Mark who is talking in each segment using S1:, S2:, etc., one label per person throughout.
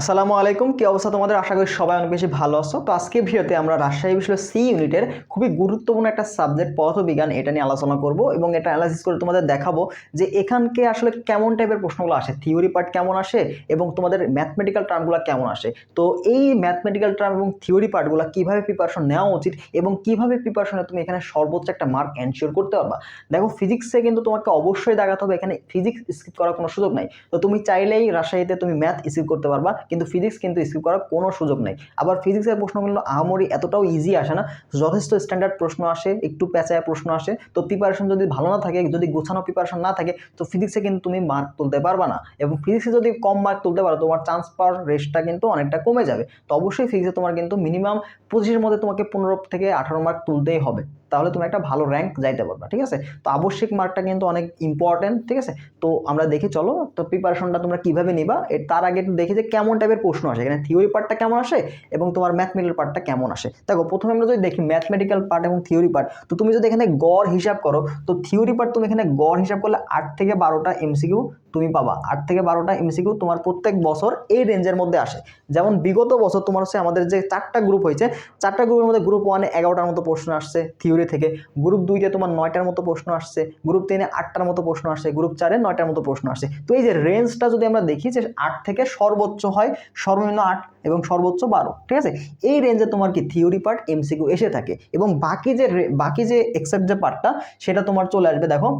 S1: আসসালামু আলাইকুম, কি অবস্থা তোমাদের? আশা করি সবাই অনেক বেশি ভালো আছো। তো আজকে ভিডিওতে আমরা রাজশাহী বিষয় সি ইউনিটের খুবই গুরুত্বপূর্ণ একটা সাবজেক্ট পদার্থবিজ্ঞান এটা নিয়ে আলোচনা করব এবং এটা অ্যানালাইসিস করে তোমাদের দেখাবো যে এখানকে আসলে কেমন টাইপের প্রশ্নগুলো আসে থিওরি পার্ট কেমন আসে এবং তোমাদের ম্যাথমেটিক্যাল টার্মগুলো কেমন আসে। তো এই ম্যাথমেটিক্যাল টার্ম এবং থিওরি পার্টগুলো কীভাবে প্রিপারেশন নেওয়া উচিত এবং কীভাবে প্রিপারেশনে তুমি এখানে সর্বোচ্চ একটা মার্ক এনশিওর করতে পারবা? দেখো ফিজিক্সে কিন্তু তোমাকে অবশ্যই দেখাতে হবে, এখানে ফিজিক্স স্কিপ করার কোনো সুযোগ নাই। তো তুমি চাইলেই রাজশাহীতে তুমি ম্যাথ স্কিপ করতে পারবা। কিন্তু ফিজিক্স কিন্তু স্কিপ করার কোনো সুযোগ নেই। আবার ফিজিক্সের প্রশ্নগুলো আহামরি এতটাও ইজি আসে না, যথেষ্ট স্ট্যান্ডার্ড প্রশ্ন আসে, একটু প্যাঁচায় প্রশ্ন আসে, তো প্রিপারেশন যদি ভালো না থাকে, যদি গোছানো প্রিপারেশন না থাকে, তো ফিজিক্সে কিন্তু তুমি মার্ক তুলতে পারবা না। এবং ফিজিক্সে যদি কম মার্ক তুলতে পারো, তোমার চান্স পাওয়ার রেসটা কিন্তু অনেকটা কমে যাবে। তো অবশ্যই ফিজিক্সে তোমার কিন্তু মিনিমাম পঁচিশের মধ্যে তোমাকে পনেরো থেকে আঠারো মার্ক তুলতেই হবে। তাহলে তুমি একটা ভালো র্যাঙ্ক যাইতে পারবা, ঠিক আছে? তো আবশ্যিক মার্কটা কিন্তু অনেক ইম্পর্টেন্ট ঠিক আছে? তো আমরা দেখি, চলো, তো প্রিপারেশনটা তোমরা কীভাবে নিবা? এর তার আগে একটু দেখি যে কেমন টাইপের প্রশ্ন আসে। এখানে থিওরি পার্টটা কেমন আসে এবং তোমার ম্যাথমেটিক্যাল পার্টটা কেমন আসে? দেখো, প্রথমে আমরা যদি দেখি ম্যাথমেটিক্যাল পার্ট এবং থিওরি পার্ট তো তুমি যদি এখানে গড় হিসাব করো, তো থিওরি পার্ট তুমি এখানে গড় হিসাব করলে আট থেকে বারোটা এমসিকিউ তুমি পাবা। আট থেকে বারোটা এমসিকিউ তোমার প্রত্যেক বছর এই রেঞ্জের মধ্যে আসে। যেমন বিগত বছর তোমার হচ্ছে আমাদের যে চারটা গ্রুপ হয়েছে, চারটা গ্রুপের মধ্যে গ্রুপ ওয়ানে এগারোটার মতো প্রশ্ন আসছে থিওরি থেকে। গ্রুপ দুইতে তোমার নয়টার মতো প্রশ্ন আসছে। গ্রুপ তিনে আটটার মতো প্রশ্ন আসছে। গ্রুপ চারে নয়টার মতো প্রশ্ন আসছে। তো এই যে রেঞ্জটা যদি আমরা দেখি যে আট থেকে সর্বোচ্চ হয়, সর্বনিম্ন আট এবং সর্বোচ্চ বারো, ঠিক আছে? এই রেঞ্জে তোমার কি থিওরি পার্ট এমসিকিউ এসে থাকে। এবং বাকি যে বাকি যে এক্সেপ্ট যে পার্টটা সেটা তোমার চলে আসবে, দেখো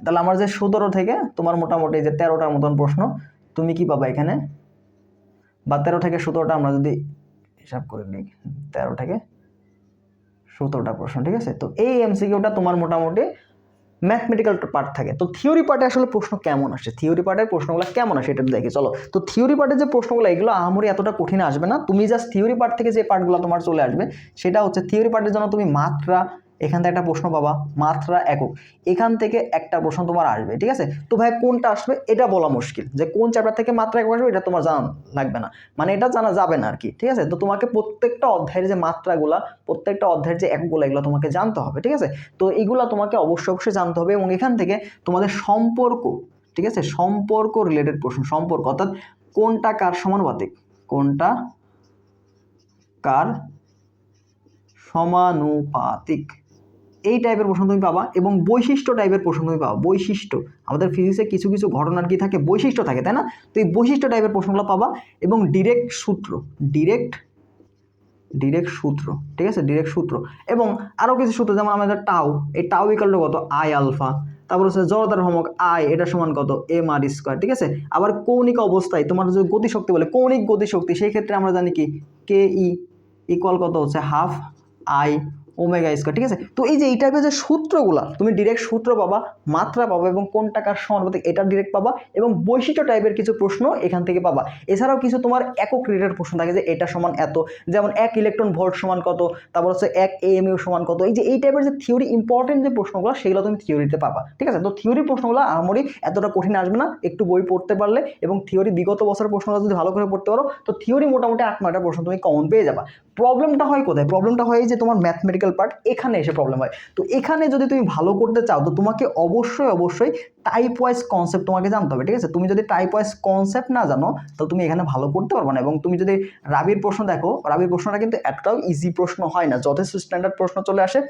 S1: তাহলে আমার যে সতেরো থেকে তোমার মোটামুটি যে তেরোটার মতন প্রশ্ন, তুমি কি পাবা এখানে? বা তেরো থেকে সতেরোটা আমরা যদি হিসাব করে নিই, তেরো থেকে সতেরোটা প্রশ্ন, ঠিক আছে? তো এই এমসিকিউটা তোমার মোটামুটি ম্যাথমেটিক্যাল পার্ট থাকে। তো থিওরি পার্টে আসলে প্রশ্ন কেমন আসে? থিওরি পার্টের প্রশ্নগুলো কেমন আসে এটা দেখি, চলো। তো থিওরি পার্টের যে প্রশ্নগুলো, এগুলো আহামরি এতটা কঠিন আসবে না। তুমি জাস্ট থিওরি পার্ট থেকে যে পার্টগুলো তোমার চলে আসবে, সেটা হচ্ছে থিওরি পার্টের জন্য তুমি মাত্রা এখান থেকে একটা প্রশ্ন পাবা, মাত্রা একক। এখান থেকে একটা প্রশ্ন তোমার আসবে, ঠিক আছে? তো ভাই, কোনটা আসবে? এটা বলা মুশকিল যে কোন চ্যাপ্টার থেকে মাত্রা একক আসবে, এটা তোমার জানা লাগবে না। মানে এটা জানা যাবে না আর কি ঠিক আছে? তো তোমাকে প্রত্যেকটা অধ্যায়ের যে মাত্রাগুলা, প্রত্যেকটা অধ্যায়ের যে একগুলো এগুলো তোমাকে জানতে হবে, ঠিক আছে? তো এগুলো তোমাকে অবশ্যই অবশ্যই জানতে হবে এবং এখান থেকে তোমাদের সম্পর্ক, ঠিক আছে? সম্পর্ক রিলেটেড প্রশ্ন, সম্পর্ক, অর্থাৎ কোনটা কার সমানুপাতিক? কোনটা কার সমানুপাতিক? এই টাইপের প্রশ্ন তুমি পাবা এবং বৈশিষ্ট্য টাইপের প্রশ্ন তুমি পাবা। বৈশিষ্ট্য। আমাদের ফিজিক্সে কিছু কিছু ঘটনার কি থাকে? বৈশিষ্ট্য থাকে, তাই না? তো এই বৈশিষ্ট্য টাইপের প্রশ্নগুলো পাবা এবং ডিরেক্ট সূত্র ডিরেক্ট ডিরেক্ট সূত্র, ঠিক আছে? ডিরেক্ট সূত্র। এবং আরও কিছু সূত্র, যেমন আমাদের টাও এই টাও ইকাল টু কত? আই আলফা তারপর হচ্ছে জড়তার ভ্রমক আই এটা সমান কত? এম আর স্কোয়ার ঠিক আছে? আবার কৌণিক অবস্থায়, তোমার যদি গতিশক্তি বলে, কৌণিক গতিশক্তি, সেই ক্ষেত্রে আমরা জানি কি? কে ই ইকুয়াল কত? হচ্ছে হাফ আই ওমেগা স্কোয়ার ঠিক আছে? তো এই যে এই টাইপের যে সূত্রগুলা, তুমি ডিরেক্ট সূত্র পাবা, মাত্রা পাবা এবং কোন টাকার সমানুপাতিক এটা ডিরেক্ট পাবা এবং বৈশিষ্ট্য টাইপের কিছু প্রশ্ন এখান থেকে পাবা। এছাড়াও কিছু তোমার একক রিলেটেড প্রশ্ন থাকে যে এটা সমান এত, যেমন এক ইলেকট্রন ভোল্ট সমান কত, তারপর হচ্ছে এক এএমইউ সমান কত, এই যে এই টাইপের যে থিওরি ইম্পর্টেন্ট যে প্রশ্নগুলো, সেগুলো তুমি থিওরিতে পাবা, ঠিক আছে? তো থিওরি প্রশ্নগুলো আমারই এতটা কঠিন আসবে না, একটু বই পড়তে পারলে এবং থিওরি বিগত বছরের প্রশ্নগুলো যদি ভালো করে পড়তে পারো, তো থিওরি মোটামুটি আট নয়টা প্রশ্ন তুমি কমন পেয়ে যাবা। প্রবলেমটা হয় কোথায়? প্রবলেমটা হয় যে তোমার ম্যাথমেটিক্যাল পার্ট এখানে এসে প্রবলেম হয়। তো এখানে যদি তুমি ভালো করতে চাও, তো তোমাকে অবশ্যই অবশ্যই টাইপ ওয়াইজ কনসেপ্ট তোমাকে জানতে হবে, ঠিক আছে? তুমি যদি টাইপ ওয়াইজ কনসেপ্ট না জানো, তো তুমি এখানে ভালো করতে পারবে না। এবং তুমি যদি রাবির প্রশ্ন দেখো, রাবির প্রশ্নটা কিন্তু এতটাও ইজি প্রশ্ন হয় না। যথেষ্ট স্ট্যান্ডার্ড প্রশ্ন চলে আসে।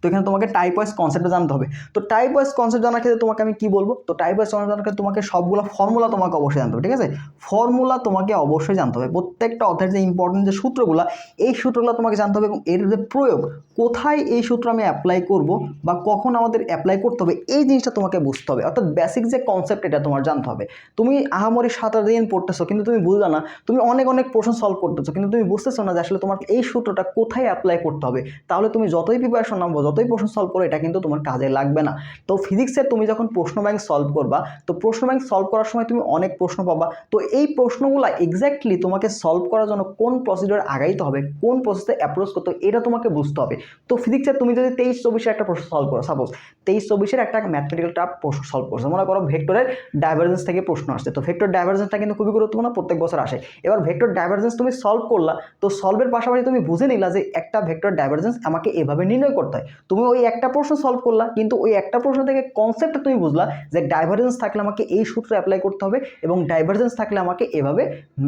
S1: তো এখানে তোমাকে টাইপ ওয়াইজ কনসেপ্টটা জানতে হবে। তো টাইপ ওয়াইজ কনসেপ্ট জানার ক্ষেত্রে তোমাকে আমি কি বলব? তো টাইপ ওয়াইজ কনসেপ্ট জানার ক্ষেত্রে তোমাকে সবগুলো ফর্মুলা তোমাকে অবশ্যই জানতে হবে, ঠিক আছে? ফর্মুলা তোমাকে অবশ্যই জানতে হবে। প্রত্যেকটা অধ্যায়ের যে ইম্পর্টেন্ট যে সূত্রগুলো, এই সূত্রগুলো তোমাকে জানতে হবে এবং এর যে প্রয়োগ, কোথায় এই সূত্র আমি অ্যাপ্লাই করব বা কখন আমাদের অ্যাপ্লাই করতে হবে, এই জিনিসটা তোমাকে বুঝতে হবে। অর্থাৎ বেসিক যে কনসেপ্ট এটা তোমার জানতে হবে। তুমি আহামরি সাত আট দিন পড়তেছো, কিন্তু তুমি বুঝলা না, তুমি অনেক অনেক প্রশ্ন সলভ করতেছো, কিন্তু তুমি বুঝতেছো না যে আসলে তোমার এই সূত্রটা কোথায় অ্যাপ্লাই করতে হবে। তাহলে তুমি যতই প্রিপারেশন নাম নামবো যতই প্রশ্ন সলভ করো, এটা কিন্তু তোমার কাজে লাগবে না। তো ফিজিক্সের তুমি যখন প্রশ্ন ব্যাংক সলভ করবা, তো প্রশ্ন ব্যাংক সলভ করার সময় তুমি অনেক প্রশ্ন পাবা। তো এই প্রশ্নগুলো এক্স্যাক্টলি তোমাকে সলভ করার জন্য কোন প্রসিডিওর আগাইতে হবে, কোন প্রসেসে অ্যাপ্রোচ করতে হবে, এটা তোমাকে বুঝতে হবে। তো ফিজিক্সের তুমি যদি তেইশ চব্বিশের একটা প্রশ্ন সলভ করো সাপোজ তেইশ চব্বিশের একটা ম্যাথমেটিক্যাল টাপ প্রশ্ন সলভ করছ, মনে করো ভেক্টরের ডাইভারজেন্স থেকে প্রশ্ন আসছে, তো ভেক্টর ডাইভারজেন্সটা কিন্তু খুবই গুরুত্বপূর্ণ, প্রত্যেক বছর আসে। এবার ভেক্টর ডাইভারজেন্স তুমি সলভ করলা, তো সলভের পাশাপাশি তুমি বুঝে নিলা যে একটা ভেক্টর ডাইভারজেন্স আমাকে এভাবে নির্ণয় করতে হয়। তুমি ওই একটা প্রশ্ন সলভ করলা, কিন্তু ওই একটা প্রশ্ন থেকে কনসেপ্ট তুমি বুঝলা যে ডাইভারজেন্স থাকলে আমাকে এই সূত্র অ্যাপ্লাই করতে হবে এবং ডাইভারজেন্স থাকলে আমাকে এভাবে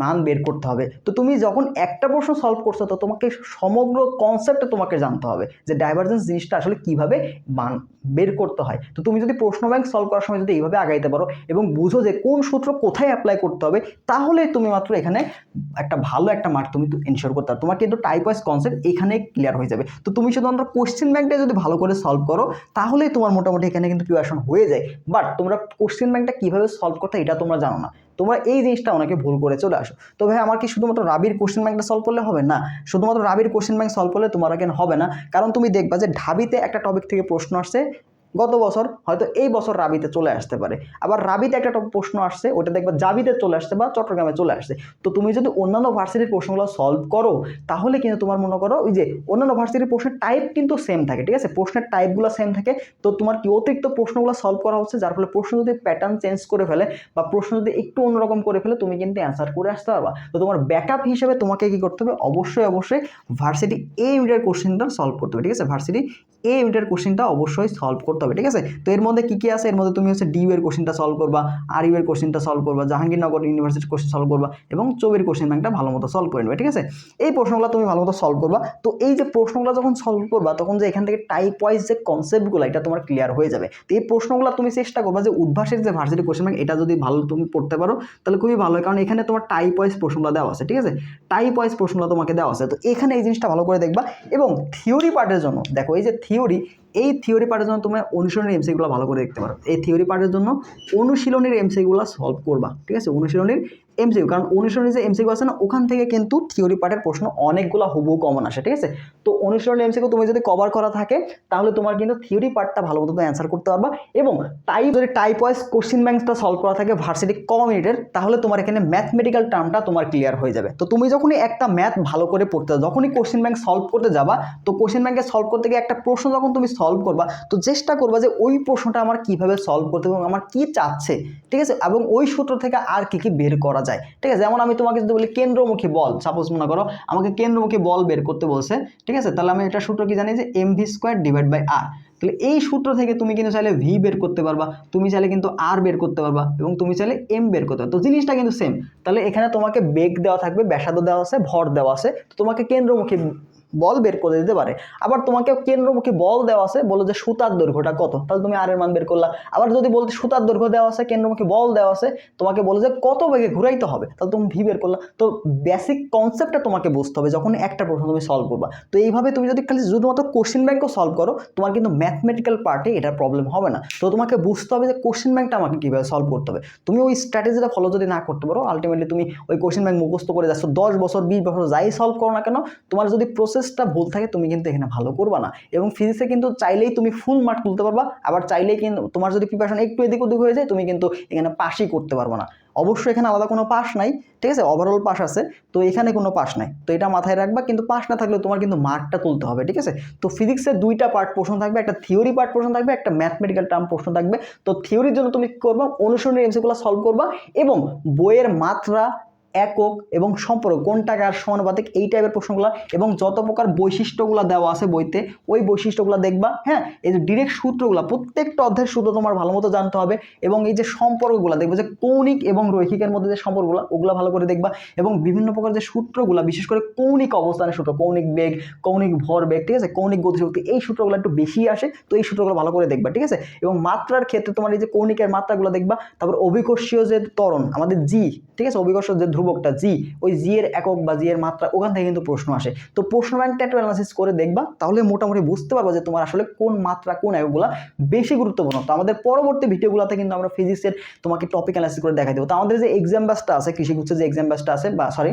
S1: মান বের করতে হবে। তো তুমি যখন একটা প্রশ্ন সলভ করছ, তো তোমাকে সমগ্র কনসেপ্টটা তোমাকে জানতে হবে যে ডাইভারজেন্স জিনিসটা আসলে কীভাবে মান বের করতে হয়। তো তুমি যদি প্রশ্ন ব্যাংক সলভ করার সময় যদি এইভাবে আগাইতে পারো এবং বুঝো যে কোন সূত্র কোথায় অ্যাপ্লাই করতে হবে, তাহলে তুমি মাত্র এখানে একটা ভালো একটা মার্ক তুমি এনশোর করতে পারো। তোমার কিন্তু টাইপ ওয়াইজ কনসেপ্ট এখানে ক্লিয়ার হয়ে যাবে। তো তুমি শুধুমাত্র কোশ্চেন ব্যাংকটা যদি ভালো করে সলভ করো, তাহলেই তোমার মোটামুটি এখানে কিন্তু প্রিপারেশন হয়ে যায়। বাট তোমরা কোশ্চেন ব্যাংকটা কীভাবে সলভ করতে এটা তোমরা জানো না। তোমরা এই জিনিসটা অনেকে ভুল করে চলে আসো। তো ভাই, আমার কি শুধুমাত্র রাবির কোশ্চেন ব্যাংকটা সলভ করলে হবে? না, শুধুমাত্র রাবির কোশ্চেন ব্যাংক সলভ করলে তোমার কেন হবে না। কারণ তুমি দেখবা যে ঢাবিতে একটা টপিক থেকে প্রশ্ন আসছে গত বছর হয়তো এই বছর রাবিতে চলে আসতে পারে। আবার রাবিতে একটা প্রশ্ন আসছে, ওটা দেখবা জাবিতে চলে আসছে বা চট্টগ্রামে চলে আসছে। তো তুমি যদি অন্যান্য ভার্সিটির প্রশ্নগুলো সলভ করো, তাহলে কিন্তু তোমার মনে করো ওই যে অন্যান্য ভার্সিটির প্রশ্নের টাইপ কিন্তু সেম থাকে, ঠিক আছে? প্রশ্নের টাইপগুলো সেম থাকে। তো তোমার কি অতিরিক্ত প্রশ্নগুলো সলভ করা হচ্ছে? যার ফলে প্রশ্ন যদি প্যাটার্ন চেঞ্জ করে ফেলে বা প্রশ্ন যদি একটু অন্যরকম করে ফেলে, তুমি কিন্তু অ্যান্সার করে আসতে পারবা। তো তোমার ব্যাকআপ হিসেবে তোমাকে কি করতে হবে? অবশ্যই অবশ্যই ভার্সিটি এ ইউনিটের কোশ্চেনটা সলভ করতে হবে, ঠিক আছে? ভার্সিটি এ ইউনিটের কোশ্চেনটা অবশ্যই সলভ করতে হবে ঠিক আছে? তো এর মধ্যে কী কী আছে? এর মধ্যে তুমি হচ্ছে ডিউ এর কোশ্চেনটা সলভ করবা আর ইউ এর কোশ্চেনটা সলভ করবা, জাহাঙ্গীরনগর ইউনিভার্সিটির কোশ্চেন সলভ করবা এবং চবির কোশ্চেন ব্যাংকটা ভালো মতো সলভ করে নেবে, ঠিক আছে? এই প্রশ্নগুলো তুমি ভালো মতো সলভ করবা। তো এই যে প্রশ্নগুলো যখন সলভ করবা, তখন যে এখান থেকে টাইপ ওয়াইজ যে কনসেপ্টগুলো এটা তোমার ক্লিয়ার হয়ে যাবে। তো এই প্রশ্নগুলো তুমি চেষ্টা করবা যে উদ্ভাসের যে ভার্সিটি কোশ্চেন ব্যাংক এটা যদি ভালো তুমি পড়তে পারো, তাহলে খুবই ভালো হয়। কারণ এখানে তোমার টাইপ ওয়াইজ প্রশ্নগুলো দেওয়া আছে, ঠিক আছে? টাইপ ওয়াইজ প্রশ্নগুলো তোমাকে দেওয়া আছে। তো এখানে এই জিনিসটা ভালো করে দেখবা এবং থিওরি পার্টের জন্য, দেখো এই যে থিওরি এই থিওরি পার্টের জন্য তোমরা অনুশীলনের এমসিগুলো ভালো করে দেখতে পারো। এই থিওরি পার্টের জন্য অনুশীলনের এমসিগুলো সলভ করবা, ঠিক আছে? অনুশীলনের এমসিকিউ কারণ অনুশীলনের যে এমসিকিউ আছে না, ওখান থেকে কিন্তু থিওরি পার্টের প্রশ্ন অনেকগুলো হুবহু কমন আসে, ঠিক আছে? তো অনুশীলনের এমসিকিউ তুমি যদি কভার করা থাকে, তাহলে তোমার কিন্তু থিওরি পার্টটা ভালো মতো অ্যান্সার করতে পারবা এবং টাইপ যদি টাইপ ওয়াইজ কোশ্চিন ব্যাংকটা সলভ করা থাকে ভার্সিটি কমিউনিটের তাহলে তোমার এখানে ম্যাথমেটিক্যাল টার্মটা তোমার ক্লিয়ার হয়ে যাবে। তো তুমি যখনই একটা ম্যাথ ভালো করে পড়তে যখনই কোশ্চিন ব্যাংক সলভ করতে যাবা, তো কোশ্চিন ব্যাংকে সলভ করতে গিয়ে একটা প্রশ্ন যখন তুমি সলভ করবা, তো চেষ্টা করবা যে ওই প্রশ্নটা আমার কীভাবে সলভ করতে এবং আমার কি চাচ্ছে, ঠিক আছে? এবং ওই সূত্র থেকে আর কি কি বের করা যায়, ঠিক আছে? যেমন আমি তোমাকে যদি বলি কেন্দ্রমুখী বল সাপোজ মনে করো আমাকে কেন্দ্রমুখী বল বের করতে বলছে, ঠিক আছে? তাহলে আমি এটা সূত্র কি জানি যে M V square divide by R তাহলে এই সূত্র থেকে তুমি কিন্তু চাইলে ভি বের করতে পারবা, তুমি চাইলে কিন্তু আর বের করতে পারবা এবং তুমি চাইলে এম বের করতে পারবা, তো জিনিসটা কিন্তু সেম তাহলে এখানে তোমাকে বেগ দেওয়া থাকবে, ব্যাসার্ধ দেওয়া আছে, ভর দেওয়া আছে, তো তোমাকে কেন্দ্রমুখী বল বের করে দিতে পারে। আবার তোমাকে কেন্দ্রমুখী বল দেওয়া আছে, বলো যে সুতার দৈর্ঘ্যটা কত? তাহলে তুমি আর এর মান বের করলা। আবার যদি বলতে সুতার দৈর্ঘ্য দেওয়া আছে, কেন্দ্রমুখী বল দেওয়া আছে, তোমাকে বলো যে কত বেগে ঘুরাইতে হবে? তাহলে তুমি ভি বের করলা। তো বেসিক কনসেপ্টটা তোমাকে বুঝতে হবে যখন একটা প্রশ্ন তুমি সলভ করবা। তো এইভাবে তুমি যদি খালি শুধুমাত্র কোশ্চেন ব্যাংকও সলভ করো, তোমার কিন্তু ম্যাথমেটিক্যাল পার্টে এটার প্রবলেম হবে না। তো তোমাকে বুঝতে হবে যে কোশ্চেন ব্যাংকটা আমাকে কীভাবে সলভ করতে হবে। তুমি ওই স্ট্র্যাটেজিটা ফলো যদি না করতে পারো আলটিমেটলি তুমি ওই কোশ্চেন ব্যাংক মুখস্থ করে যাচ্ছ। দশ বছর, বিশ বছর যাই সলভ করো না কেন, তোমার যদি প্রসেসটা ভুল থাকে, তুমি কিন্তু এখানে ভালো করবা না। এবং ফিজিক্সে কিন্তু চাইলেই তুমি ফুল মার্ক তুলতে পারবা, আবার চাইলেই কিন্তু তোমার যদি প্রিপারেশন একটু এদিক ওদিক হয়ে যায়, তুমি কিন্তু এখানে পাসই করতে পারব না। অবশ্যই এখানে আলাদা কোনো পাস নাই, ঠিক আছে? ওভারঅল পাস আছে, তো এখানে কোনো পাস নাই। তো এটা মাথায় রাখবা, কিন্তু পাস না থাকলে তোমার কিন্তু মার্কটা তুলতে হবে, ঠিক আছে? তো ফিজিক্সের দুইটা পার্ট প্রশ্ন থাকবে, একটা থিওরি পার্ট প্রশ্ন থাকবে, একটা ম্যাথমেটিক্যাল টার্ম প্রশ্ন থাকবে। তো থিওরির জন্য তুমি কী করবা? অনুসরণের এমসিগুলো সলভ করবা এবং বইয়ের মাত্রা একক এবং সম্পর্ক, কোনটা কার সমানুপাতিক, এই টাইপের প্রশ্নগুলো এবং যত প্রকার বৈশিষ্ট্যগুলো দেওয়া আছে বইতে, ওই বৈশিষ্ট্যগুলো দেখবা হ্যাঁ? এই যে ডিরেক্ট সূত্রগুলো, প্রত্যেকটা অধ্যায়ের সূত্র তোমার ভালো মতো জানতে হবে এবং এই যে সম্পর্কগুলো, দেখবে যে কৌণিক এবং রৈখিকের মধ্যে যে সম্পর্কগুলো, ওগুলো ভালো করে দেখবা এবং বিভিন্ন প্রকার যে সূত্রগুলো, বিশেষ করে কৌণিক অবস্থানের সূত্র, কৌণিক বেগ, কৌণিক ভর বেগ, ঠিক আছে? কৌণিক গতিশক্তি, এই সূত্রগুলো একটু বেশি আসে, তো এই সূত্রগুলো ভালো করে দেখবা, ঠিক আছে? এবং মাত্রার ক্ষেত্রে তোমার এই যে কৌণিকের মাত্রাগুলো দেখবা, তারপর অভিকর্ষীয় যে ত্বরণ, আমাদের জি ঠিক আছে? অভিকর্ষ যে ধ্রুবকটা জি ওই জি এর একক বা জি এর মাত্রা, ওখান থেকে কিন্তু প্রশ্ন আসে। তো প্রশ্ন ব্যাংকটা একটু অ্যানালাইসিস করে দেখবা, তাহলে মোটামুটি বুঝতে পারব যে তোমার আসলে কোন মাত্রা, কোন এককগুলো বেশি গুরুত্বপূর্ণ। তো আমাদের পরবর্তী ভিডিওগুলোতে কিন্তু আমরা ফিজিক্সের তোমাকে টপিক অ্যানালাইসিস করে দেখাই দেবো। তো আমাদের যে এক্সাম ব্যাসটা আছে কৃষি গুচ্ছের যে এক্সাম ব্যাসটা আছে, বা সরি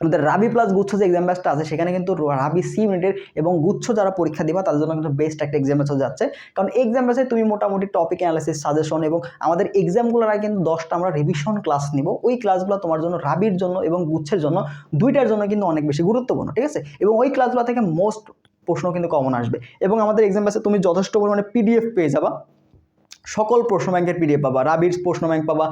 S1: আমাদের রাবি প্লাস গুচ্ছ যে এক্সাম ব্যাচটা আছে, সেখানে কিন্তু রাবি সি ইউনিটের এবং গুচ্ছ যারা পরীক্ষা দিবা, তাদের জন্য কিন্তু বেস্ট একটা এক্সাম ব্যাচ যাচ্ছে। কারণ এক্সাম ব্যাচে তুমি মোটামুটি টপিক অ্যানালাইসিস সাজেশন এবং আমাদের এক্সামগুলোর আগে কিন্তু দশটা আমরা রিভিশন ক্লাস নিব। ওই ক্লাসগুলো তোমার জন্য রাবির জন্য এবং গুচ্ছের জন্য দুইটার জন্য কিন্তু অনেক বেশি গুরুত্বপূর্ণ, ঠিক আছে? এবং ওই ক্লাসগুলো থেকে মোস্ট প্রশ্ন কিন্তু কমন আসবে। এবং আমাদের এক্সাম ব্যাচে তুমি যথেষ্ট পরিমাণে পিডিএফ পেয়ে যাবা। সকল প্রশ্ন ব্যাংকের পিডিএফ পাবা রাবির প্রশ্ন ব্যাংক পাবা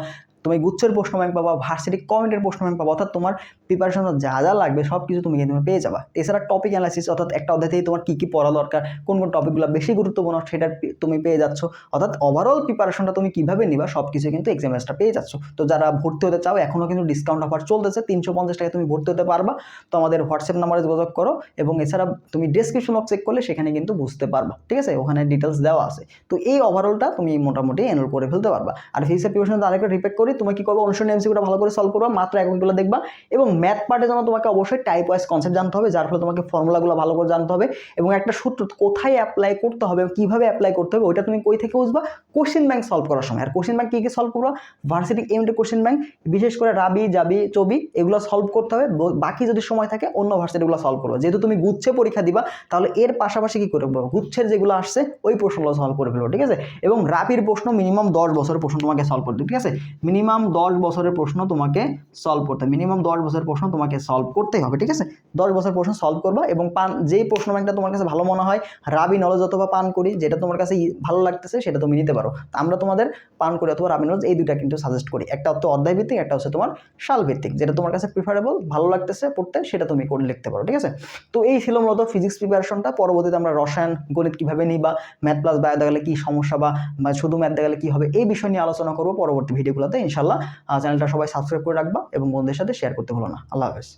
S1: তুমি গুচ্ছের প্রশ্ন ব্যাংক পাবা ভার্সিটি কমেন্টের প্রশ্ন ব্যাংক পাবা, অর্থাৎ তোমার প্রিপারেশন যা যা লাগবে সব কিছু তুমি কিন্তু পেয়ে যাবা। এছাড়া টপিক অ্যানালাইসিস অর্থাৎ একটা অধ্যায় তোমার কী কী পড়া দরকার, কোন কোন টপিকগুলো বেশি গুরুত্বপূর্ণ, সেটা তুমি পেয়ে যাচ্ছ। অর্থাৎ ওভারঅল প্রিপারেশনটা তুমি কীভাবে নিবা সব কিছু কিন্তু এক্সাম ব্যাচটা পেয়ে যাচ্ছ। তো যারা ভর্তি হতে চাও এখনও কিন্তু ডিসকাউন্ট অফার চলতেছে, তিনশো পঞ্চাশ টাকা তুমি ভর্তি হতে পারবা। তো আমাদের হোয়াটসঅ্যাপ নাম্বারে যোগাযোগ করো এবং এছাড়া তুমি ডেসক্রিপশন বক্স চেক করলে সেখানে কিন্তু বুঝতে পারবা, ঠিক আছে? ওখানে ডিটেলস দেওয়া আছে। তো এই ওভারঅলটা তুমি মোটামুটি এনরোল করে ফেলতে পারবা। আর ফিজিক্সের প্রিপারেশন আরেকটা রিপেক্ট করি তুমি কি করবে? অনুসরণ এমসিকিউটা ভালো করে সলভ করবা, মাত্র একগুলো দেখবা এবং ম্যাথ পার্টে জন্য তোমাকে অবশ্যই টাইপ ওয়াইজ কনসেপ্ট জানতে হবে, যার ফলে তোমাকে ফর্মুলাগুলো ভালো করে জানতে হবে এবং একটা সূত্র কোথায় অ্যাপ্লাই করতে হবে কীভাবে অ্যাপ্লাই করতে হবে, ওইটা তুমি কই থেকে বুঝবা? কোশ্চেন ব্যাংক সলভ করার সময়। আর কোশ্চেন ব্যাংক কী কী সলভ করবা? ভার্সিটি এমটে কোশ্চেন ব্যাংক বিশেষ করে রাবি, জাবি, চবি এগুলো সলভ করতে হবে। বাকি যদি সময় থাকে, অন্য ভার্সিটিগুলো সলভ করব। যেহেতু তুমি গুচ্ছে পরীক্ষা দিবা, তাহলে এর পাশাপাশি কি করে করব? গুচ্ছের যেগুলো আসছে, ওই প্রশ্নগুলো সলভ করে ফেলব, ঠিক আছে? এবং রাবির প্রশ্ন মিনিমাম দশ বছরের প্রশ্ন তোমাকে সলভ করতে ঠিক আছে? মিনিমাম দশ বছরের প্রশ্ন তোমাকে সলভ করতে মিনিমাম দশ বছরের প্রশ্ন তোমাকে সলভ করতেই হবে, ঠিক আছে? দশ বছর প্রশ্ন সলভ করবা এবং পান, যেই প্রশ্ন ব্যাংকটা তোমার কাছে ভালো মনে হয়, রাবি নলেজ অথবা পান করি, যেটা তোমার কাছে ভালো লাগতেছে, সেটা তুমি নিতে পারো। আমরা তোমাদের পান করি অথবা রাবি নলেজ এই দুইটা কিন্তু সাজেস্ট করি। একটা হচ্ছে অধ্যায় ভিত্তিক একটা হচ্ছে তোমার সাল ভিত্তিক যেটা তোমার কাছে প্রিফারেবল ভালো লাগতেছে, পড়তে, সেটা তুমি করে লিখতে পারো, ঠিক আছে? তো এই ছিল মূলত ফিজিক্স প্রিপারেশনটা পরবর্তীতে আমরা রসায়ন, গণিত কীভাবে নিই বা ম্যাথ প্লাস বায়ো দেখালে কী সমস্যা বা শুধু ম্যাথ দেখালে কী হবে, এই বিষয় নিয়ে আলোচনা করব। পরবর্তী ভিডিওগুলোতে ইনশাল্লাহ চ্যানেলটা সবাই সাবস্ক্রাইব করে রাখবা এবং বন্ধুদের সাথে শেয়ার করতে ভুলো না। আল্লাহ হাফেজ।